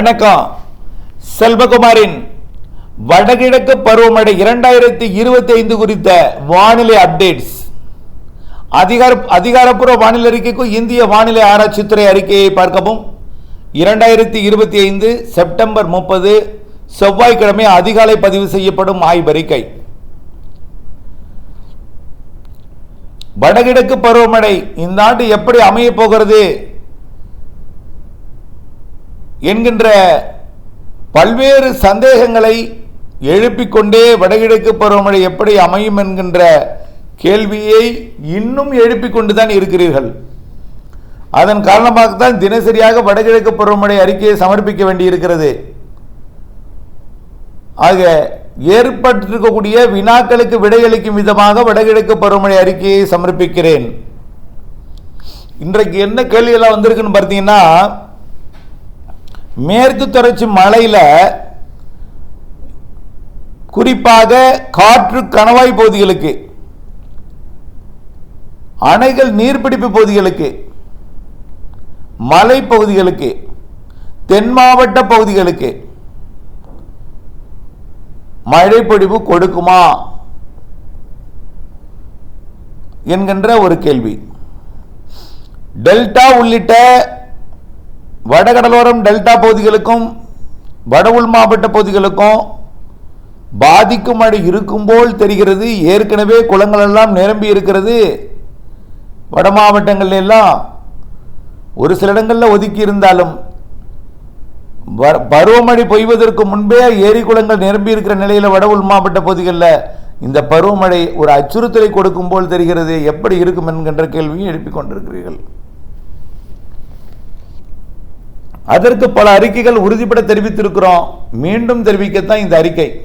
வணக்கம். செல்வகுமாரின் வடகிழக்கு பருவமழை இரண்டாயிரத்தி இருபத்தி ஐந்து குறித்த வானிலை அப்டேட்ஸ். அதிகார அதிகாரப்பூர்வ வானிலை அறிக்கைக்கும் இந்திய வானிலை ஆராய்ச்சித்துறை அறிக்கையை பார்க்கவும். இரண்டாயிரத்தி இருபத்தி ஐந்து செப்டம்பர் முப்பது செவ்வாய்க்கிழமை அதிகாலை பதிவு செய்யப்படும் ஆய்வறிக்கை. வடகிழக்கு பருவமழை இந்த ஆண்டு எப்படி அமையப் போகிறது? என்கின்ற பல்வேறு சந்தேகங்களை எழுப்பிக்கொண்டே வடகிழக்கு பருவமழை எப்படி அமையும் என்கின்ற கேள்வியை இன்னும் எழுப்பிக் கொண்டுதான் இருக்கிறீர்கள். அதன் காரணமாகத்தான் தினசரியாக வடகிழக்கு பருவமழை அறிக்கையை சமர்ப்பிக்க வேண்டியிருக்கிறது. ஆக ஏற்பட்டிருக்கக்கூடிய வினாக்களுக்கு விடையளிக்கும் விதமாக வடகிழக்கு பருவமழை அறிக்கையை சமர்ப்பிக்கிறேன். இன்றைக்கு என்ன கேள்வியெல்லாம் வந்திருக்குன்னு பார்த்தீங்கன்னா மேற்கு தொடர்ச்சி மலையில் குறிப்பாக காற்று கணவாய் பகுதிகளுக்கு அணைகள் நீர்பிடிப்பு பகுதிகளுக்கு மலை பகுதிகளுக்கு தென் மாவட்ட பகுதிகளுக்கு மழைப்பொழிவு கொடுக்குமா என்கின்ற ஒரு கேள்வி. டெல்டா உள்ளிட்ட வடகடலோரம் டெல்டா பகுதிகளுக்கும் வட உள் மாவட்ட பகுதிகளுக்கும் பாதிக்கும் மழை இருக்கும் போல் தெரிகிறது. ஏற்கனவே குளங்கள் எல்லாம் நிரம்பி இருக்கிறது. வட மாவட்டங்கள் எல்லாம் ஒரு சில இடங்களில் ஒதுக்கி இருந்தாலும் வ- பருவமழை பொய்வதற்கு முன்பே ஏரி குளங்கள் நிரம்பி இருக்கிற நிலையில் வட உள் மாவட்ட பகுதிகளில் இந்த பருவமழை ஒரு அச்சுறுத்தலை கொடுக்கும் போல் தெரிகிறது. எப்படி இருக்கும் என்கின்ற கேள்வியும் எழுப்பிக் கொண்டிருக்கிறீர்கள். அதற்கு பல அறிக்கைகள் உறுதிப்பட தெரிவித்திருக்கிறோம். மீண்டும் தெரிவிக்கத்தான் இந்த அறிக்கை.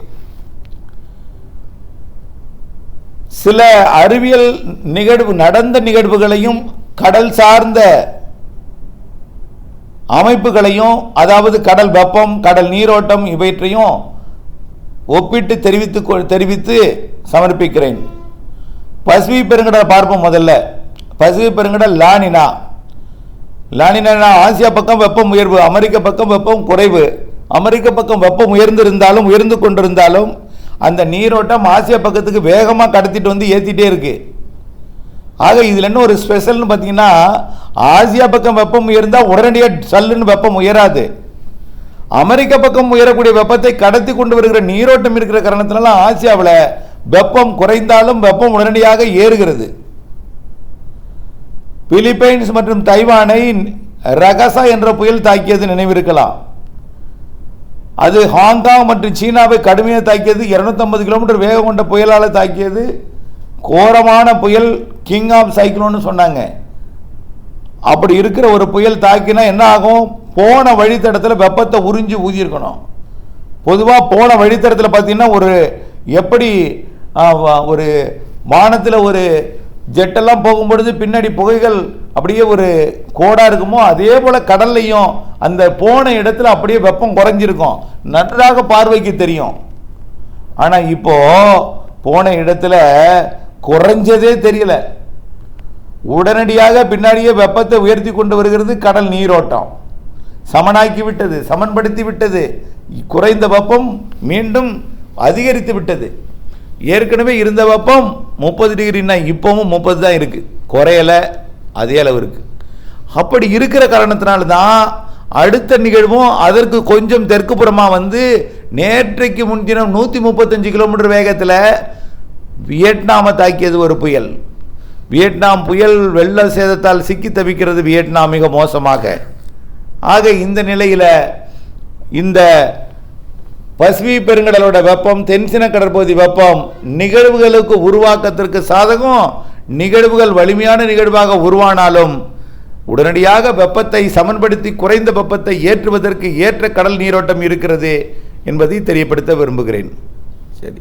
சில அறிவியல் நிகழ்வு நடந்த நிகழ்வுகளையும் கடல் சார்ந்த அமைப்புகளையும் அதாவது கடல் வெப்பம் கடல் நீரோட்டம் இவற்றையும் ஒப்பிட்டு தெரிவித்து தெரிவித்து சமர்ப்பிக்கிறேன். பசிபிக் பெருங்கடலை பார்ப்போம் முதல்ல. பசிபிக் பெருங்கடல் லானினா. லானினா ஆசியா பக்கம் வெப்பம் உயர்வு அமெரிக்க பக்கம் வெப்பம் குறைவு. அமெரிக்க பக்கம் வெப்பம் உயர்ந்திருந்தாலும் உயர்ந்து கொண்டிருந்தாலும் அந்த நீரோட்டம் ஆசியா பக்கத்துக்கு வேகமாக கடத்திட்டு வந்து ஏற்றிட்டே இருக்கு. ஆக இதில் என்ன ஒரு ஸ்பெஷல்னு பார்த்தீங்கன்னா ஆசியா பக்கம் வெப்பம் உயர்ந்தால் உடனடியாக சல்லுன்னு வெப்பம் உயராது. அமெரிக்க பக்கம் உயரக்கூடிய வெப்பத்தை கடத்தி கொண்டு வருகிற நீரோட்டம் இருக்கிற காரணத்தினால ஆசியாவில் வெப்பம் குறைந்தாலும் வெப்பம் உடனடியாக ஏறுகிறது. பிலிப்பைன்ஸ் மற்றும் தைவானை ரகசா என்ற புயல் தாக்கியது நினைவிருக்கலாம். அது ஹாங்காங் மற்றும் சீனாவை கடுமையாக தாக்கியது 250 கிலோமீட்டர் வேகம் கொண்ட புயலால் தாக்கியது. கோரமான புயல் கிங் ஆஃப் சைக்ளோன்னு சொன்னாங்க. அப்படி இருக்கிற ஒரு புயல் தாக்கினா என்ன ஆகும்? போன வழித்தடத்தில் வெப்பத்தை உறிஞ்சி ஊதியிருக்கணும். பொதுவாக போன வழித்தடத்தில் பார்த்தீங்கன்னா ஒரு எப்படி ஒரு வானத்தில் ஒரு ஜெட்டெல்லாம் போகும்பொழுது பின்னாடி புகைகள் அப்படியே ஒரு கோடாக இருக்குமோ அதே போல் கடல்லையும் அந்த போன இடத்துல அப்படியே வெப்பம் குறைஞ்சிருக்கும். நன்றாக பார்வைக்கு தெரியும். ஆனால் இப்போது போன இடத்துல குறைஞ்சதே தெரியல. உடனடியாக பின்னாடியே வெப்பத்தை உயர்த்தி கொண்டு வருகிறது கடல் நீரோட்டம். சமனாக்கி விட்டது சமன்படுத்தி விட்டது. குறைந்த வெப்பம் மீண்டும் அதிகரித்து விட்டது. ஏற்கனவே இருந்த வெப்பம் முப்பது டிகிரின்னா இப்போவும் முப்பது தான் இருக்குது குறையலை அதே அளவு இருக்குது அப்படி இருக்கிற காரணத்தினால தான் அடுத்த நிகழ்வும் அதற்கு கொஞ்சம் தெற்கு வந்து நேற்றைக்கு முன்தினம் நூற்றி முப்பத்தஞ்சு கிலோமீட்டர் வேகத்தில் வியட்நாமை தாக்கியது ஒரு புயல். வியட்நாம் புயல் வெள்ள சேதத்தால் சிக்கி தவிக்கிறது வியட்நாம் மிக மோசமாக. ஆக இந்த நிலையில் இந்த பசிபிக் பெருங்கடலோட வெப்பம் தென்சின கடற்பகுதி வெப்பம். நிகழ்வுகளுக்கு உருவாக்கத்திற்கு சாதகம் நிகழ்வுகள் வலிமையான நிகழ்வாக உருவானாலும் உடனடியாக வெப்பத்தை சமன்படுத்தி குறைந்த வெப்பத்தை ஏற்றுவதற்கு ஏற்ற கடல் நீரோட்டம் இருக்கிறது என்பதை தெரியப்படுத்த விரும்புகிறேன். சரி.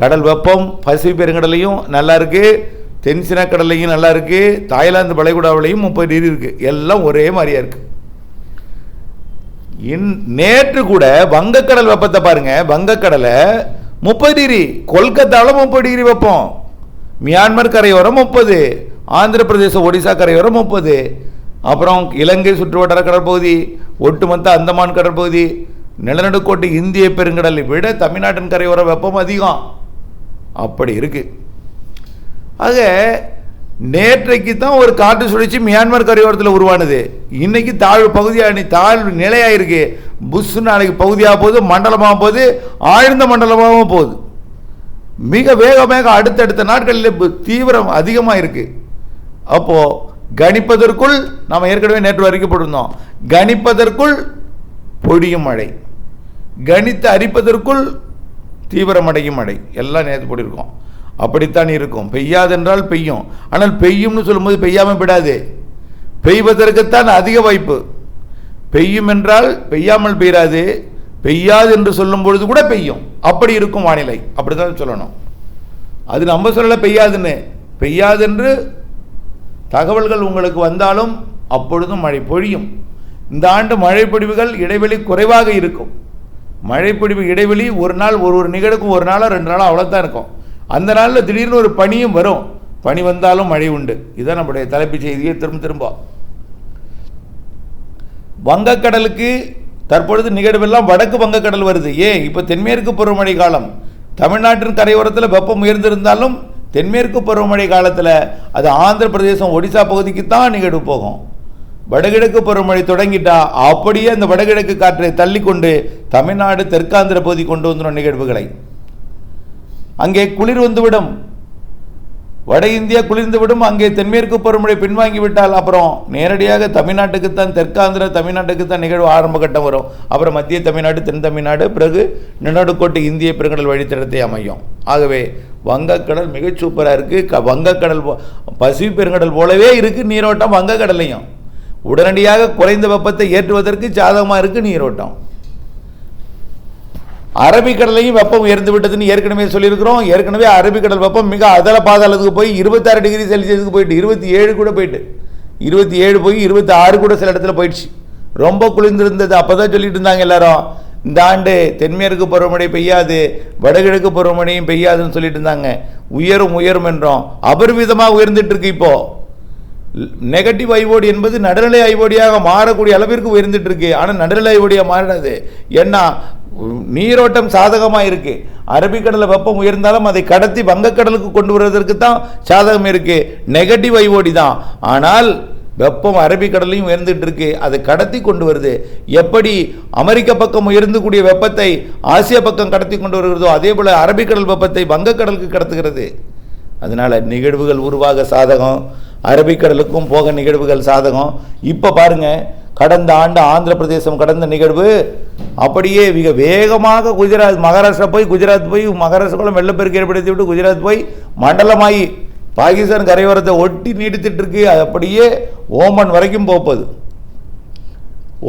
கடல் வெப்பம் பசிபிக் பெருங்கடலையும் நல்லா இருக்குது தென்சின கடல்லையும் நல்லா இருக்குது தாய்லாந்து வளைகுடாவிலையும் முப்பது டிகிரி இருக்குது எல்லாம் ஒரே மாதிரியாக இருக்குது இன்- நேற்று கூட வங்கக்கடல் வெப்பத்தை பாருங்க வங்கக்கடலை முப்பது டிகிரி கொல்கத்தாவில் முப்பது டிகிரி வெப்பம் மியான்மர் கரையோரம் முப்பது ஆந்திர பிரதேச ஒடிசா கரையோரம் முப்பது அப்புறம் இலங்கை சுற்றுவட்டார கடற்பகுதி ஒட்டுமொத்த அந்தமான் கடற்பகுதி நிலநடுக்கோட்டு இந்திய பெருங்கடலை விட தமிழ்நாட்டின் கரையோர வெப்பம் அதிகம். அப்படி இருக்குது ஆக நேற்றைக்கு தான் ஒரு காற்று சுழற்சி மியான்மர் கரையோரத்தில் உருவானது. இன்னைக்கு தாழ்வு பகுதியாக தாழ்வு நிலையாக இருக்கு. புஷ் நாளைக்கு பகுதியாக போகுது மண்டலமாக போகுது ஆழ்ந்த மண்டலமாகவும் போகுது. மிக வேகமாக அடுத்தடுத்த நாட்களில் தீவிரம் அதிகமாக இருக்கு. அப்போ கணிப்பதற்குள் நாம் ஏற்கனவே நேற்று அறிக்கப்பட்டிருந்தோம் கணிப்பதற்குள் பொடியும் மழை. கணித்து அரிப்பதற்குள் தீவிரமடையும் மழை. எல்லாம் நேற்று போட்டிருக்கோம். அப்படித்தான் இருக்கும். பெய்யாதென்றால் பெய்யும். ஆனால் பெய்யும்னு சொல்லும்போது பெய்யாமல் விடாது. பெய்வதற்குத்தான் அதிக வாய்ப்பு. பெய்யும் என்றால் பெய்யாமல் பெய்யாது. பெய்யாது என்று சொல்லும் பொழுது கூட பெய்யும். அப்படி இருக்கும் வானிலை. அப்படிதான் சொல்லணும். அது நம்ம சொல்லலை பெய்யாதுன்னு. பெய்யாதென்று தகவல்கள் உங்களுக்கு வந்தாலும் அப்பொழுதும் மழை பொழியும். இந்த ஆண்டு மழைப்பொழிவுகள் இடைவெளி குறைவாக இருக்கும். மழைப்பொழிவு இடைவெளி ஒரு நாள் ஒரு ஒரு நிகழ்க்கும் ஒரு நாளோ ரெண்டு நாளோ அவ்வளோதான் இருக்கும். அந்த நாளில் திடீர்னு ஒரு பனியும் வரும். பனி வந்தாலும் மழை உண்டு. இதுதான் நம்முடைய தலைப்புச் செய்தியை. திரும்ப திரும்ப. வங்கக்கடலுக்கு தற்பொழுது நிகழ்வெல்லாம் வடக்கு வங்கக்கடல் வருது. ஏன்? இப்போ தென்மேற்கு பருவமழை காலம். தமிழ்நாட்டின் கரையோரத்தில் வெப்பம் உயர்ந்திருந்தாலும் தென்மேற்கு பருவமழை காலத்தில் அது ஆந்திர பிரதேசம் ஒடிசா பகுதிக்கு தான் நிகழ்வு போகும். வடகிழக்கு பருவமழை தொடங்கிட்டா அப்படியே அந்த வடகிழக்கு காற்றை தள்ளி கொண்டு தமிழ்நாடு தெற்காந்திர பகுதி கொண்டு வந்துடும் நிகழ்வுகளை. அங்கே குளிர் வந்துவிடும். வட இந்தியா குளிர்ந்துவிடும் அங்கே தென்மேற்கு பருவமழை பின்வாங்கி விட்டால் அப்புறம் நேரடியாக தமிழ்நாட்டுக்குத்தான் தெற்காந்திர தமிழ்நாட்டுக்குத்தான் நிகழ்வு ஆரம்ப கட்டம் வரும். அப்புறம் மத்திய தமிழ்நாடு தென் தமிழ்நாடு பிறகு நிலநடுக்கோட்டு இந்திய பெருங்கடல் வழித்தடத்தை அமையும். ஆகவே வங்கக்கடல் மிகச் சூப்பராக இருக்குது க வங்கக்கடல் போ- பசிபிக் பெருங்கடல் போலவே இருக்குது நீரோட்டம் வங்கக்கடலையும். உடனடியாக குறைந்த வெப்பத்தை ஏற்றுவதற்கு சாதகமாக இருக்குது நீரோட்டம். அரபிக்கடலையும் வெப்பம் உயர்ந்து விட்டதுன்னு ஏற்கனவே சொல்லியிருக்கிறோம். ஏற்கனவே அரபிக்கடல் வெப்பம் மிக அதல பாதாளத்துக்கு போய் இருபத்தாறு டிகிரி செல்சியஸுக்கு போயிட்டு இருபத்தி ஏழு கூட போயிட்டு இருபத்தி ஏழு போய் இருபத்தி ஆறு கூட சில இடத்துல போயிடுச்சு. ரொம்ப குளிர்ந்திருந்தது. அப்போ தான் சொல்லிட்டு இருந்தாங்க எல்லாரும் இந்த ஆண்டு தென்மேற்கு பருவமழை பெய்யாது வடகிழக்கு பருவமழையும் பெய்யாதுன்னு சொல்லிட்டு இருந்தாங்க. உயரும் உயரும் என்றோம். அபரிமிதமாக உயர்ந்துட்டு இருக்கு இப்போது நெகட்டிவ் ஐஓடி என்பது நடுநிலை ஐஓடியாக மாறக்கூடிய அளவிற்கு உயர்ந்துட்டு இருக்கு ஆனால் நடுநிலை ஐஓடியாக மாறினது ஏன்னா நீரோட்டம் சாதகமாக இருக்கு. அரபிக்கடலில் வெப்பம் உயர்ந்தாலும் அதை கடத்தி வங்கக்கடலுக்கு கொண்டு வருவதற்கு தான் சாதகம் இருக்கு. நெகட்டிவ் ஐஓடி தான். ஆனால் வெப்பம் அரபிக்கடலையும் உயர்ந்துட்டு இருக்கு அதை கடத்தி கொண்டு வருது. எப்படி அமெரிக்க பக்கம் உயர்ந்து கூடிய வெப்பத்தை ஆசிய பக்கம் கடத்தி கொண்டு வருகிறதோ அதே போல அரபிக்கடல் வெப்பத்தை வங்கக்கடலுக்கு கடத்துகிறது. அதனால் நிகழ்வுகள் உருவாக சாதகம். அரபிக்கடலுக்கும் போக நிகழ்வுகள் சாதகம். இப்போ பாருங்க கடந்த ஆண்டு ஆந்திர பிரதேசம் கடந்த நிகழ்வு அப்படியே மிக வேகமாக குஜராத் மகாராஷ்டிரா போய் குஜராத் போய் மகாராஷ்டிராக்குள்ள வெள்ளப்பெருக்கு ஏற்படுத்தி விட்டு குஜராத் போய் மண்டலமாகி பாகிஸ்தான் கரையோரத்தை ஒட்டி நீடித்துட்டு இருக்கு. அது அப்படியே ஓமன் வரைக்கும் போகுது.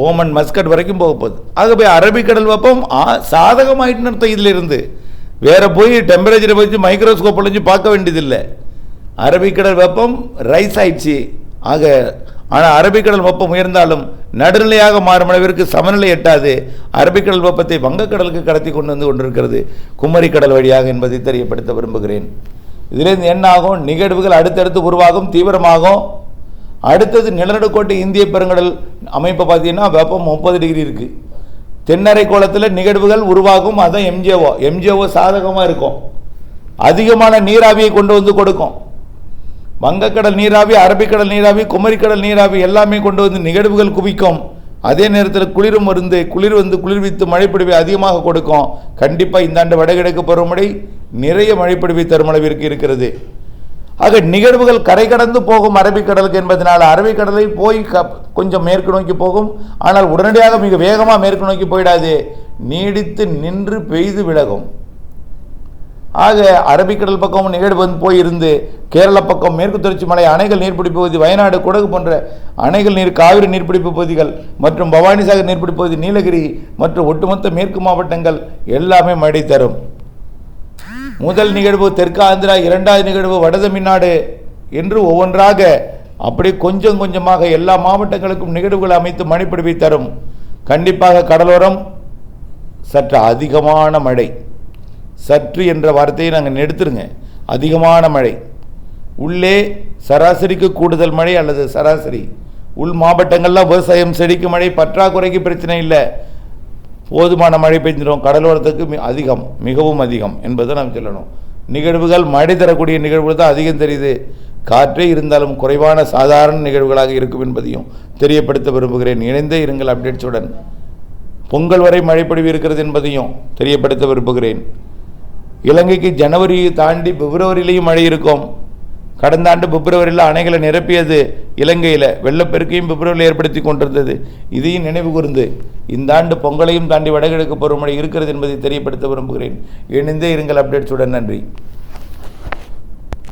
ஓமன் மஸ்கட் வரைக்கும் போக ஆக போய் அரபிக்கடல் வெப்பம் சாதகமாயிட்டு நடத்த இதிலிருந்து. வேற போய் டெம்பரேச்சரை வச்சு மைக்ரோஸ்கோப் வச்சு பார்க்க வேண்டியதில்லை. அரபிக்கடல் வெப்பம் ரைஸ் ஆயிடுச்சு. ஆக ஆனால் அரபிக்கடல் வெப்பம் உயர்ந்தாலும் நடுநிலையாக மாறும் அளவிற்கு சமநிலை எட்டாது. அரபிக்கடல் வெப்பத்தை வங்கக்கடலுக்கு கடத்தி கொண்டு வந்து கொண்டிருக்கிறது குமரி கடல் வழியாக என்பதை தெரியப்படுத்த விரும்புகிறேன். இதிலிருந்து என்ன ஆகும்? நிகழ்வுகள் அடுத்தடுத்து உருவாகும் தீவிரமாகும். அடுத்தது நிலநடுக்கோட்டை இந்திய பெருங்கடல் அமைப்பை பார்த்தீங்கன்னா வெப்பம் முப்பது டிகிரி இருக்குது தென்னரை கோலத்தில் நிகழ்வுகள் உருவாகும் அதுதான் எம்ஜிஓ எம்ஜிஓ சாதகமாக இருக்கும். அதிகமான நீராவியை கொண்டு வந்து கொடுக்கும். வங்கக்கடல் நீராவி அரபிக்கடல் நீராவி குமரிக்கடல் நீராவி எல்லாமே கொண்டு வந்து நிகழ்வுகள் குவிக்கும். அதே நேரத்தில் குளிரும் மருந்து குளிர் வந்து குளிர்வித்து மழைப்பொழிவை அதிகமாக கொடுக்கும். கண்டிப்பாக இந்த ஆண்டு வடகிழக்கு பருவமழை நிறைய மழைப்பொழிவை தரும் அளவிற்கு இருக்கிறது. ஆக நிகழ்வுகள் கரை கடந்து போகும் அரபிக்கடலுக்கு என்பதனால் அரபிக்கடலை போய் க- கொஞ்சம் மேற்கு நோக்கி போகும். ஆனால் உடனடியாக மிக வேகமாக மேற்கு நோக்கி போயிடாது. நீடித்து நின்று பெய்து விலகும். ஆக அரபிக்கடல் பக்கம் நிகழ்வு வந்து போயிருந்து கேரள பக்கம் மேற்கு தொடர்ச்சி மலை அணைகள் நீர்பிடிப்பு பகுதி வயநாடு குடகு போன்ற அணைகள் நீர் காவிரி நீர்பிடிப்பு பகுதிகள் மற்றும் பவானிசாகர் நீர்பிடிப்பு பகுதி நீலகிரி மற்றும் ஒட்டுமொத்த மேற்கு மாவட்டங்கள் எல்லாமே மழை தரும். முதல் நிகழ்வு தெற்கு ஆந்திரா இரண்டாவது நிகழ்வு வட தமிழ்நாடு என்று ஒவ்வொன்றாக அப்படி கொஞ்சம் கொஞ்சமாக எல்லா மாவட்டங்களுக்கும் நிகழ்வுகள் அமைத்து மழைப்பிடிவை தரும். கண்டிப்பாக கடலோரம் சற்று அதிகமான மழை. சற்று என்ற வார்த்தையை நாங்கள் எடுத்துருங்க அதிகமான மழை. உள்ளே சராசரிக்கு கூடுதல் மழை அல்லது சராசரி. உள் மாவட்டங்கள்லாம் விவசாயம் செடிக்கு மழை பற்றாக்குறைக்கு பிரச்சனை இல்லை. போதுமான மழை பெஞ்சிடும் கடலோரத்துக்கு அதிகம் மிகவும் அதிகம் என்பதை நாம் சொல்லணும். நிகழ்வுகள் மழை தரக்கூடிய நிகழ்வுகள் தான் அதிகம் தெரியுது. காற்றே இருந்தாலும் குறைவான சாதாரண நிகழ்வுகளாக இருக்கும் என்பதையும் தெரியப்படுத்த விரும்புகிறேன். இணைந்தே இருங்கள் அப்டேட்ஸுடன். பொங்கல் வரை மழைப்பொழிவு இருக்கிறது என்பதையும் தெரியப்படுத்த விரும்புகிறேன். இலங்கைக்கு ஜனவரி தாண்டி பிப்ரவரியிலையும் மழை இருக்கும். கடந்த ஆண்டு பிப்ரவரியில் அணைகளை நிரப்பியது இலங்கையில். வெள்ளப்பெருக்கையும் பிப்ரவரியில் ஏற்படுத்தி கொண்டிருந்தது. இதையும் நினைவு கூர்ந்து இந்த ஆண்டு பொங்கலையும் தாண்டி வடகிழக்கு பருவமழை இருக்கிறது என்பதை தெரியப்படுத்த விரும்புகிறேன். இணைந்தே இருங்கள் அப்டேட்ஸுடன் நன்றி.